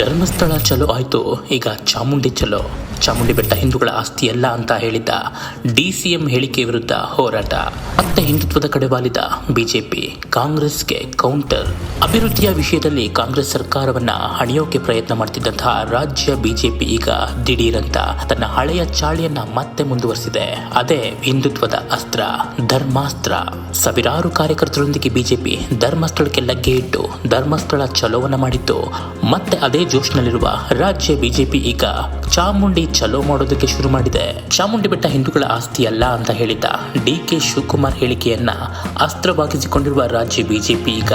ಧರ್ಮಸ್ಥಳ ಚಲೋ ಆಯ್ತು ಈಗ ಚಾಮುಂಡಿ ಚಲೋ ಚಾಮುಂಡಿ ಬೆಟ್ಟ ಹಿಂದೂಗಳ ಆಸ್ತಿಯಲ್ಲ ಅಂತ ಹೇಳಿದ್ದ ಡಿಸಿಎಂ ಹೇಳಿಕೆ ವಿರುದ್ಧ ಹೋರಾಟ. ಮತ್ತೆ ಹಿಂದುತ್ವದ ಕಡೆ ವಾಲಿದ ಬಿಜೆಪಿ ಕಾಂಗ್ರೆಸ್ಗೆ ಕೌಂಟರ್. ಅಭಿವೃದ್ಧಿಯ ವಿಷಯದಲ್ಲಿ ಕಾಂಗ್ರೆಸ್ ಸರ್ಕಾರವನ್ನ ಹಣಿಯೋಕೆ ಪ್ರಯತ್ನ ಮಾಡ್ತಿದ್ದಂತಹ ರಾಜ್ಯ ಬಿಜೆಪಿ ಈಗ ದಿಢೀರಂತ ತನ್ನ ಹಳೆಯ ಚಾಳಿಯನ್ನ ಮತ್ತೆ ಮುಂದುವರಿಸಿದೆ. ಅದೇ ಹಿಂದುತ್ವದ ಅಸ್ತ್ರ, ಧರ್ಮಾಸ್ತ್ರ. ಸಾವಿರಾರು ಕಾರ್ಯಕರ್ತರೊಂದಿಗೆ ಬಿಜೆಪಿ ಧರ್ಮಸ್ಥಳಕ್ಕೆ ಲಗ್ಗೆ ಇಟ್ಟು ಧರ್ಮಸ್ಥಳ ಚಲೋವನ್ನ ಮಾಡಿತ್ತು. ಮತ್ತೆ ಅದೇ ಜೋಶ್ನಲ್ಲಿರುವ ರಾಜ್ಯ ಬಿಜೆಪಿ ಈಗ ಚಾಮುಂಡಿ ಚಲೋ ಮಾಡೋದಕ್ಕೆ ಶುರು ಮಾಡಿದೆ. ಚಾಮುಂಡಿ ಬೆಟ್ಟ ಹಿಂದೂಗಳ ಆಸ್ತಿ ಅಲ್ಲ ಅಂತ ಹೇಳಿದ್ದ ಡಿ ಕೆ ಶಿವಕುಮಾರ್ ಹೇಳಿಕೆಯನ್ನ ಅಸ್ತ್ರವಾಗಿಸಿಕೊಂಡಿರುವ ರಾಜ್ಯ ಬಿಜೆಪಿ ಈಗ.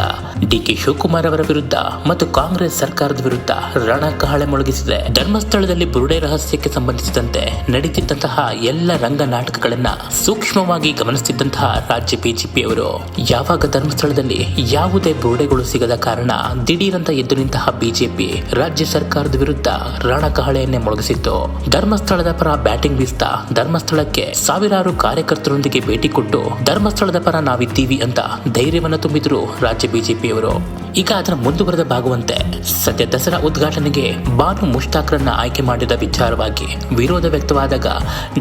ಡಿ ಕೆ ಶಿವಕುಮಾರ್ ಅವರ ವಿರುದ್ಧ ಮತ್ತು ಕಾಂಗ್ರೆಸ್ ಸರ್ಕಾರದ ವಿರುದ್ಧ ರಣಕಹಳೆ ಮೊಳಗಿಸಿದೆ. ಧರ್ಮಸ್ಥಳದಲ್ಲಿ ಬುರುಡೆ ರಹಸ್ಯಕ್ಕೆ ಸಂಬಂಧಿಸಿದಂತೆ ನಡೆದಿದ್ದಂತಹ ಎಲ್ಲ ರಂಗ ನಾಟಕಗಳನ್ನ ಸೂಕ್ಷ್ಮವಾಗಿ ಗಮನಿಸುತ್ತಿದ್ದಂತಹ ರಾಜ್ಯ ಬಿಜೆಪಿಯವರು ಯಾವಾಗ ಧರ್ಮಸ್ಥಳದಲ್ಲಿ ಯಾವುದೇ ಬುರುಡೆಗಳು ಸಿಗದ ಕಾರಣ ದಿಢೀರಂತ ಎದ್ದು ನಿಂತಹ ಬಿಜೆಪಿ ರಾಜ್ಯ ಸರ್ಕಾರದ ವಿರುದ್ಧ ರಣಕಹಳೆಯನ್ನೇ ಮೊಳಗಿಸಿತ್ತು. ಧರ್ಮಸ್ಥಳದ ಪರ ಬ್ಯಾಟಿಂಗ್ ಬೀಸ್ತಾ ಧರ್ಮಸ್ಥಳಕ್ಕೆ ಸಾವಿರಾರು ಕಾರ್ಯಕರ್ತರೊಂದಿಗೆ ಭೇಟಿ ಕೊಟ್ಟು ಧರ್ಮಸ್ಥಳದ ಪರ ನಾವಿದ್ದೀವಿ ಅಂತ ಧೈರ್ಯವನ್ನು ತುಂಬಿದ್ರು ರಾಜ್ಯ ಬಿಜೆಪಿಯವರು. ಈಗ ಅದರ ಮುಂದುವರೆದ ಭಾಗವಂತೆ ಸದ್ಯ ದಸರಾ ಉದ್ಘಾಟನೆಗೆ ಬಾನು ಮುಷ್ತಾಕ್ರನ್ನ ಆಯ್ಕೆ ಮಾಡಿದ ವಿಚಾರವಾಗಿ ವಿರೋಧ ವ್ಯಕ್ತವಾದಾಗ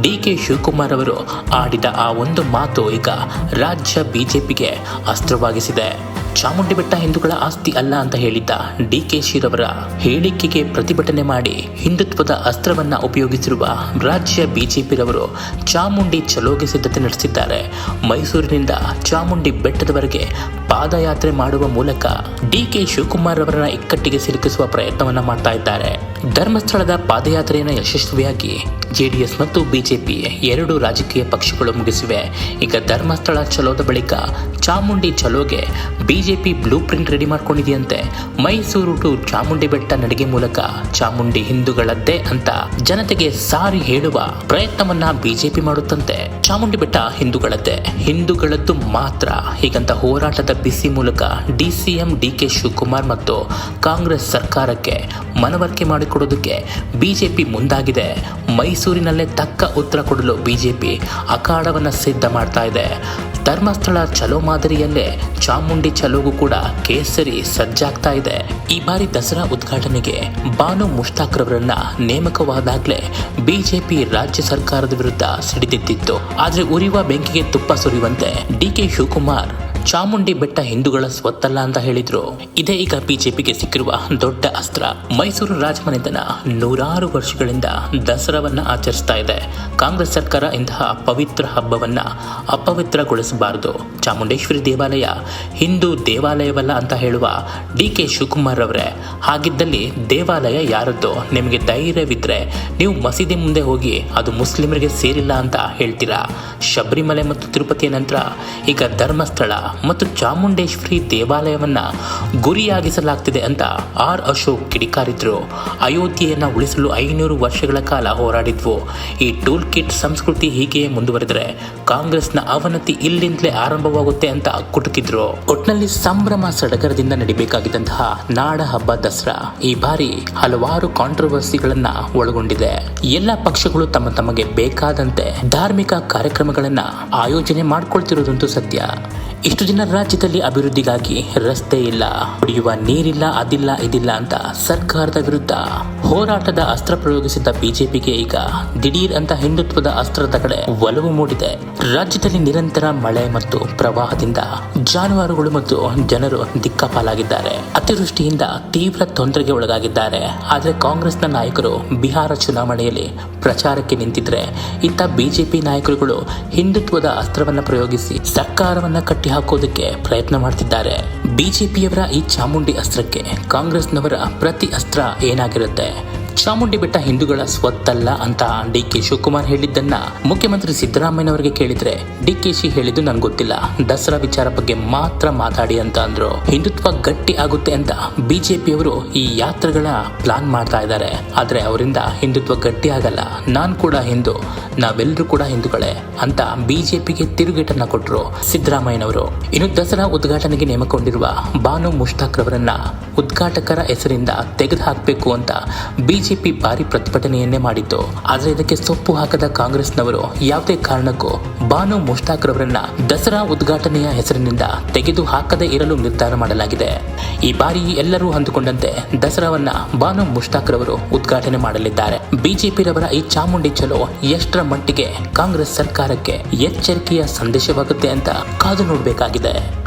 ಡಿ ಕೆ ಶಿವಕುಮಾರ್ ಅವರು ಆಡಿದ ಆ ಒಂದು ಮಾತು ಈಗ ರಾಜ್ಯ ಬಿಜೆಪಿಗೆ ಅಸ್ತ್ರವಾಗಿಸಿದೆ. ಚಾಮುಂಡಿ ಬೆಟ್ಟ ಹಿಂದೂಗಳ ಆಸ್ತಿ ಅಲ್ಲ ಅಂತ ಹೇಳಿದ್ದ ಡಿ ಕೆ ಶಿರವರ ಹೇಳಿಕೆಗೆ ಪ್ರತಿಭಟನೆ ಮಾಡಿ ಹಿಂದುತ್ವದ ಅಸ್ತ್ರವನ್ನ ಉಪಯೋಗಿಸಿರುವ ರಾಜ್ಯ ಬಿಜೆಪಿರವರು ಚಾಮುಂಡಿ ಚಲೋಗೆ ಸಿದ್ಧತೆ ನಡೆಸಿದ್ದಾರೆ. ಮೈಸೂರಿನಿಂದ ಚಾಮುಂಡಿ ಬೆಟ್ಟದವರೆಗೆ ಪಾದಯಾತ್ರೆ ಮಾಡುವ ಮೂಲಕ ಡಿ ಕೆ ಶಿವಕುಮಾರ್ ಅವರನ್ನ ಇಕ್ಕಟ್ಟಿಗೆ ಸಿಲುಕಿಸುವ ಪ್ರಯತ್ನವನ್ನ ಮಾಡ್ತಾ ಇದ್ದಾರೆ. ಧರ್ಮಸ್ಥಳದ ಪಾದಯಾತ್ರೆಯನ್ನು ಯಶಸ್ವಿಯಾಗಿ ಜೆಡಿಎಸ್ ಮತ್ತು ಬಿಜೆಪಿ ಎರಡು ರಾಜಕೀಯ ಪಕ್ಷಗಳು ಮುಗಿಸಿವೆ. ಈಗ ಧರ್ಮಸ್ಥಳ ಚಲೋದ ಬಳಿಕ ಚಾಮುಂಡಿ ಚಲೋಗೆ ಬಿಜೆಪಿ ಬ್ಲೂ ಪ್ರಿಂಟ್ ರೆಡಿ ಮಾಡ್ಕೊಂಡಿದೆಯಂತೆ. ಮೈಸೂರು ಟು ಚಾಮುಂಡಿ ಬೆಟ್ಟ ನಡಿಗೆ ಮೂಲಕ ಚಾಮುಂಡಿ ಹಿಂದೂಗಳದ್ದೇ ಅಂತ ಜನತೆಗೆ ಸಾರಿ ಹೇಳುವ ಪ್ರಯತ್ನವನ್ನ ಬಿಜೆಪಿ ಮಾಡುತ್ತಂತೆ. ಚಾಮುಂಡಿ ಬೆಟ್ಟ ಹಿಂದೂಗಳದ್ದೇ. ಹಿಂದೂಗಳದ್ದು ಮಾತ್ರ. ಹೀಗಂತ ಹೋರಾಟದ ಬಿಸಿ ಮೂಲಕ ಡಿಸಿಎಂ ಡಿ ಕೆ ಶಿವಕುಮಾರ್ ಮತ್ತು ಕಾಂಗ್ರೆಸ್ ಸರ್ಕಾರಕ್ಕೆ ಮನವರಿಕೆ ಮಾಡಿಕೊಡೋದಕ್ಕೆ ಬಿಜೆಪಿ ಮುಂದಾಗಿದೆ. ಮೈಸೂರಿನಲ್ಲೇ ತಕ್ಕ ಉತ್ತರ ಕೊಡಲು ಬಿಜೆಪಿ ಅಖಾಡವನ್ನು ಸಿದ್ಧ ಮಾಡ್ತಾ ಇದೆ. ಧರ್ಮಸ್ಥಳ ಚಲೋ ಮಾದರಿಯಲ್ಲೇ ಚಾಮುಂಡಿ ಚಲೋಗೂ ಕೂಡ ಕೇಸರಿ ಸಜ್ಜಾಗ್ತಾ ಇದೆ. ಈ ಬಾರಿ ದಸರಾ ಉದ್ಘಾಟನೆಗೆ ಬಾನು ಮುಷ್ತಾಕ್ ರವರನ್ನ ನೇಮಕವಾದಾಗ್ಲೇ ಬಿಜೆಪಿ ರಾಜ್ಯ ಸರ್ಕಾರದ ವಿರುದ್ಧ ಸಿಡಿದೆದ್ದಿತ್ತು ಆದರೆ ಉರಿಯುವ ಬೆಂಕಿಗೆ ತುಪ್ಪ ಸುರಿಯುವಂತೆ ಡಿ ಕೆ ಶಿವಕುಮಾರ್ ಚಾಮುಂಡಿ ಬೆಟ್ಟ ಹಿಂದೂಗಳ ಸ್ವತ್ತಲ್ಲ ಅಂತ ಹೇಳಿದ್ರು. ಇದೇ ಈಗ ಬಿಜೆಪಿಗೆ ಸಿಕ್ಕಿರುವ ದೊಡ್ಡ ಅಸ್ತ್ರ. ಮೈಸೂರು ರಾಜಮನೆತನ ನೂರಾರು ವರ್ಷಗಳಿಂದ ದಸರಾವನ್ನ ಆಚರಿಸ್ತಾ ಇದೆ. ಕಾಂಗ್ರೆಸ್ ಸರ್ಕಾರ ಇಂತಹ ಪವಿತ್ರ ಹಬ್ಬವನ್ನ ಅಪವಿತ್ರಗೊಳಿಸಬಾರದು. ಚಾಮುಂಡೇಶ್ವರಿ ದೇವಾಲಯ ಹಿಂದೂ ದೇವಾಲಯವಲ್ಲ ಅಂತ ಹೇಳುವ ಡಿ ಕೆ ಶಿವಕುಮಾರ್ ಅವರೇ ಹಾಗಿದ್ದಲ್ಲಿ ದೇವಾಲಯ ಯಾರದ್ದು? ನಿಮಗೆ ಧೈರ್ಯವಿದ್ರೆ ನೀವು ಮಸೀದಿ ಮುಂದೆ ಹೋಗಿ ಅದು ಮುಸ್ಲಿಮರಿಗೆ ಸೇರಿಲ್ಲ ಅಂತ ಹೇಳ್ತೀರಾ? ಶಬರಿಮಲೆ ಮತ್ತು ತಿರುಪತಿಯ ನಂತರ ಈಗ ಧರ್ಮಸ್ಥಳ. ಮತ್ತು ಚಾಮುಂಡೇಶ್ವರಿ ದೇವಾಲಯವನ್ನ ಗುರಿಯಾಗಿಸಲಾಗ್ತಿದೆ ಅಂತ ಆರ್ ಅಶೋಕ್ ಕಿಡಿಕಾರಿದ್ರು. ಅಯೋಧ್ಯೆಯನ್ನ ಉಳಿಸಲು ಐನೂರು ವರ್ಷಗಳ ಕಾಲ ಹೋರಾಡಿದ್ವು. ಈ ಟೂಲ್ ಕಿಟ್ ಸಂಸ್ಕೃತಿ ಹೀಗೆಯೇ ಮುಂದುವರೆದರೆ ಕಾಂಗ್ರೆಸ್ನ ಅವನತಿ ಇಲ್ಲಿಂದಲೇ ಆರಂಭವಾಗುತ್ತೆ ಅಂತ ಕುಟುಕಿದ್ರು. ಒಟ್ನಲ್ಲಿ ಸಂಭ್ರಮ ಸಡಗರದಿಂದ ನಡಿಬೇಕಾಗಿದ್ದಂತಹ ನಾಡ ಹಬ್ಬ ದಸರಾ ಈ ಬಾರಿ ಹಲವಾರು ಕಾಂಟ್ರವರ್ಸಿಗಳನ್ನ ಒಳಗೊಂಡಿದೆ. ಎಲ್ಲ ಪಕ್ಷಗಳು ತಮ್ಮ ತಮಗೆ ಬೇಕಾದಂತೆ ಧಾರ್ಮಿಕ ಕಾರ್ಯಕ್ರಮಗಳನ್ನ ಆಯೋಜನೆ ಮಾಡ್ಕೊಳ್ತಿರೋದಂತೂ ಸತ್ಯ. ಇಷ್ಟು ದಿನ ರಾಜ್ಯದಲ್ಲಿ ಅಭಿವೃದ್ಧಿಗಾಗಿ ರಸ್ತೆ ಇಲ್ಲ, ಕುಡಿಯುವ ನೀರಿಲ್ಲ, ಅದಿಲ್ಲ, ಇದಿಲ್ಲ ಅಂತ ಸರ್ಕಾರದ ವಿರುದ್ಧ ಹೋರಾಟದ ಅಸ್ತ್ರ ಪ್ರಯೋಗಿಸಿದ್ದ ಬಿಜೆಪಿಗೆ ಈಗ ದಿಢೀರ್ ಅಂತ ಹಿಂದುತ್ವದ ಅಸ್ತ್ರದ ಕಡೆ ಒಲವು ಮೂಡಿದೆ. ರಾಜ್ಯದಲ್ಲಿ ನಿರಂತರ ಮಳೆ ಮತ್ತು ಪ್ರವಾಹದಿಂದ ಜಾನುವಾರುಗಳು ಮತ್ತು ಜನರು ದಿಕ್ಕಾಪಾಲಾಗಿದ್ದಾರೆ. ಅತಿವೃಷ್ಟಿಯಿಂದ ತೀವ್ರ ತೊಂದರೆಗೆ ಒಳಗಾಗಿದ್ದಾರೆ. ಆದರೆ ಕಾಂಗ್ರೆಸ್ನ ನಾಯಕರು ಬಿಹಾರ ಚುನಾವಣೆಯಲ್ಲಿ ಪ್ರಚಾರಕ್ಕೆ ನಿಂತಿದ್ರೆ ಇತ್ತ ಬಿಜೆಪಿ ನಾಯಕರುಗಳು ಹಿಂದುತ್ವದ ಅಸ್ತ್ರವನ್ನ ಪ್ರಯೋಗಿಸಿ ಸರ್ಕಾರವನ್ನ ಕಟ್ಟಿ ಹಾಕೋದಕ್ಕೆ ಪ್ರಯತ್ನ ಮಾಡ್ತಿದ್ದಾರೆ. ಬಿಜೆಪಿಯವರ ಈ ಚಾಮುಂಡಿ ಅಸ್ತ್ರಕ್ಕೆ ಕಾಂಗ್ರೆಸ್ನವರ ಪ್ರತಿ ಅಸ್ತ್ರ ಏನಾಗಿರುತ್ತೆ? ಚಾಮುಂಡಿ ಬೆಟ್ಟ ಹಿಂದೂಗಳ ಸ್ವತ್ತಲ್ಲ ಅಂತ ಡಿ ಕೆ ಶಿವಕುಮಾರ್ ಹೇಳಿದ್ದನ್ನ ಮುಖ್ಯಮಂತ್ರಿ ಸಿದ್ದರಾಮಯ್ಯನವರಿಗೆ ಕೇಳಿದ್ರೆ ಡಿ ಕೆ ಶಿ ಹೇಳಿದ್ದು ನನ್ಗೆ ಗೊತ್ತಿಲ್ಲ. ದಸರಾ ವಿಚಾರ ಬಗ್ಗೆ ಮಾತ್ರ ಮಾತಾಡಿ ಅಂತ ಅಂದ್ರು. ಹಿಂದುತ್ವ ಗಟ್ಟಿ ಆಗುತ್ತೆ ಅಂತ ಬಿಜೆಪಿಯವರು ಈ ಯಾತ್ರೆಗಳ ಪ್ಲಾನ್ ಮಾಡ್ತಾ ಇದ್ದಾರೆ. ಆದ್ರೆ ಅವರಿಂದ ಹಿಂದುತ್ವ ಗಟ್ಟಿ ಆಗಲ್ಲ. ನಾನ್ ಕೂಡ ಹಿಂದೂ ನಾವೆಲ್ಲರೂ ಕೂಡ ಹಿಂದೂಗಳೇ ಅಂತ ಬಿಜೆಪಿಗೆ ತಿರುಗೇಟನ್ನ ಕೊಟ್ಟರು ಸಿದ್ದರಾಮಯ್ಯನವರು. ಇನ್ನು ದಸರಾ ಉದ್ಘಾಟನೆಗೆ ನೇಮಕೊಂಡಿರುವ ಬಾನು ಮುಷ್ತಾಕ್ ರವರನ್ನ ಉದ್ಘಾಟಕರ ಹೆಸರಿಂದ ತೆಗೆದು ಹಾಕಬೇಕು ಅಂತ ಬಿಜೆಪಿ ಭಾರಿ ಪ್ರತಿಭಟನೆಯನ್ನೇ ಮಾಡಿತ್ತು. ಆದರೆ ಇದಕ್ಕೆ ಸೊಪ್ಪು ಹಾಕದ ಕಾಂಗ್ರೆಸ್ನವರು ಯಾವುದೇ ಕಾರಣಕ್ಕೂ ಬಾನು ಮುಷ್ತಾಕ್ ರವರನ್ನ ದಸರಾ ಉದ್ಘಾಟನೆಯ ಹೆಸರಿನಿಂದ ತೆಗೆದು ಹಾಕದೇ ಇರಲು ನಿರ್ಧಾರ ಮಾಡಲಾಗಿದೆ. ಈ ಬಾರಿ ಎಲ್ಲರೂ ಹೊಂದಿಕೊಂಡಂತೆ ದಸರಾವನ್ನ ಬಾನು ಮುಷ್ತಾಕ್ ರವರು ಉದ್ಘಾಟನೆ ಮಾಡಲಿದ್ದಾರೆ. ಬಿಜೆಪಿ ರವರ ಈ ಚಾಮುಂಡಿ ಚಲೋ ಎಷ್ಟರ ಮಟ್ಟಿಗೆ ಕಾಂಗ್ರೆಸ್ ಸರ್ಕಾರಕ್ಕೆ ಎಚ್ಚರಿಕೆಯ ಸಂದೇಶವಾಗುತ್ತೆ ಅಂತ ಕಾದು ನೋಡಬೇಕಾಗಿದೆ.